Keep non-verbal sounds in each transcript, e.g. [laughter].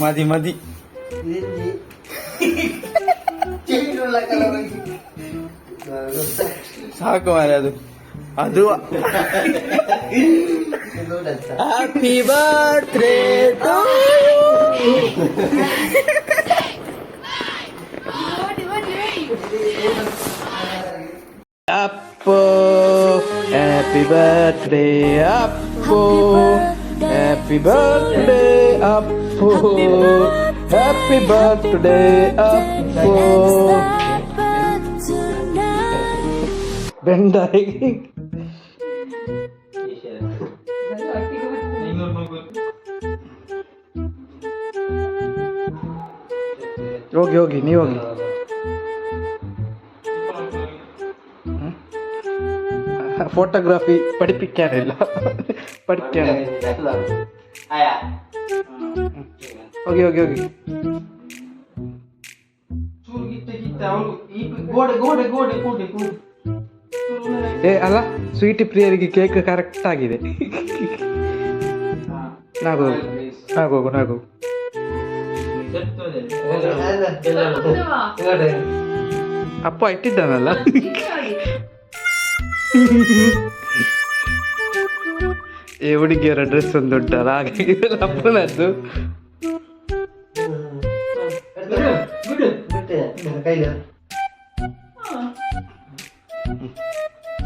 മതി മതി. സാക്കുമാരെ അത്? അത് happy birthday to you Apo, happy birthday Apo, happy birthday Apo, happy birthday Apo. Benda ini. 여기 여기 니 여기. Photography പഠിപ്പിക്കാനില്ല പഠിക്കാണ് ಹೋಗಿ ಹೋಗಿ ಹೋಗಿ ಏ ಅಲ್ಲ ಸ್ವೀಟ್ ಪ್ರಿಯರಿಗೆ ಕೇಕ್ ಕರೆಕ್ಟ್ ಆಗಿದೆ ನಾಗು ನಾಗೋಗು ನಾಗು ಅಪ್ಪ ಇಟ್ಟಿದ್ದಾನಲ್ಲ ಈ ಹುಡುಗಿಯರ ಡ್ರೆಸ್ ಒಂದು ಉಂಟಲ್ಲ ಹಾಗೆ ಅಪ್ಪನದ್ದು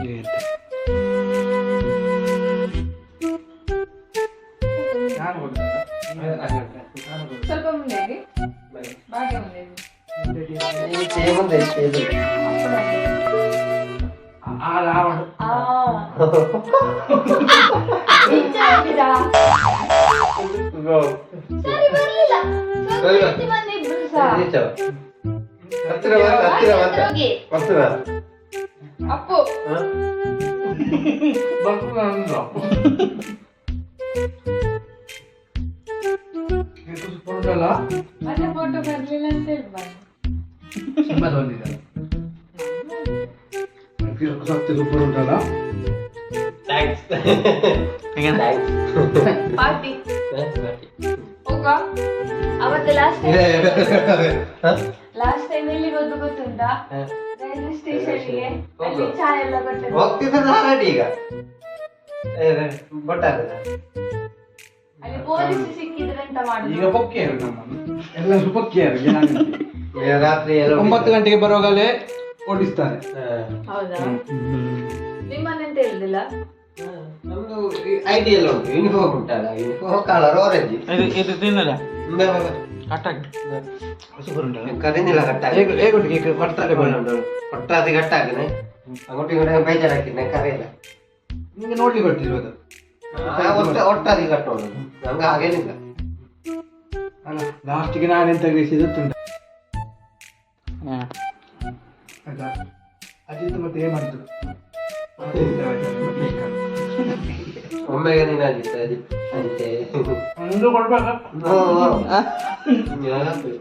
ಇವೆಂತ? ಸ್ವಲ್ಪ ಮುಂದೆ ಬಾಗಿ ಮುಂದೆ ಮುಂದೆ. 진짜 웃기잖아. 그거 쏘리 부르자. 쏘리 부르자. 하지만 내 부르자. 됐죠? 앞뒤로 간다 앞뒤로 아프. 어? 나쁘지 않은다 हे तुझं फोन झाला माझा फोटो काढलेला ಥ್ಯಾಂಕ್ಸ್ ಪಾರ್ಟಿ ಹೋಗ ಅವತ್ತು ಲಾಸ್ಟ್ ಲಾಸ್ಟ್ ಟೈಮ್ ಎಲ್ಲಿ ಗೊತ್ತು ಗೊತ್ತುಂಟಾ? ರೈಲ್ವೆ ಸ್ಟೇಷನ್ಗೆ ಅಲ್ಲಿ ಚಾ ಎಲ್ಲ ಕೊಟ್ಟಿದ್ರು ಹೋಗ್ತಿದ್ದ ರೆಡಿ ಈಗ. ಗೊತ್ತಾಗದ ಅಲ್ಲಿ ಪೊಲೀಸ್ ಸಿಕ್ಕಿದ್ರೆ ಅಂತ ಈಗ ಮಾಡುದು ಪೊಕ್ಕೆಯರು ನಮ್ಮನ್ನು. ಎಲ್ಲರೂ ಪೊಕ್ಕೆಯರು [laughs] ರಾತ್ರಿ ಒಂಬತ್ತು ಗಂಟೆಗೆ ಬರುವಾಗಲೇ ಓಡಿಸ್ತಾರೆ. ಹೌದಾ? ನಿಮ್ಮನ್ನೆಂತ ಹೇಳಿದಿಲ್ಲ? ನಮ್ದು ಐಡಿ ಎಲ್ಲ ಉಂಟು ಯೂನಿಫಾರ್ಮ್ ಉಂಟಲ್ಲ ಯೂನಿಫಾರ್ಮ್ ಕಲರ್ ಆರೆಂಜ್ ಇದು ಇದು ತಿನ್ನಲ್ಲ? ಕಟ್ಟಾಗಿ ಕಟ್ಟಾಗಿ ಉಂಟು ಕೊಡ್ತಾರೆ ಕೊಟ್ಟಾದ ಕಟ್ಟಾಗನೆ ಅಂಗೋಟಿ ಇಂಗೋಟಿ ಬೇಜಾರು ಕರೆಯಿಲ್ಲ ನಿಮಗೆ ನೋಡಿ ಕೊಟ್ಟಿರ್ಬೋದು ಒಟ್ಟಾದಿ ಕಟ್ಟೋದು ನಮ್ಗೆ ಹಾಗೇನಿಲ್ಲ. ಅಲ್ಲ ಲಾಸ್ಟಿಗೆ ನಾನು ಎಂತ ಗ್ರಹಿಸಿದುಂಟು ಅಜಿತ್ ಮತ್ತೆ ಏನ್ ಮಾಡಿದ್ರು 엄마가 나한테 따지. 안돼. 안돼 걸봐가. 어. 아. 안녕하세요.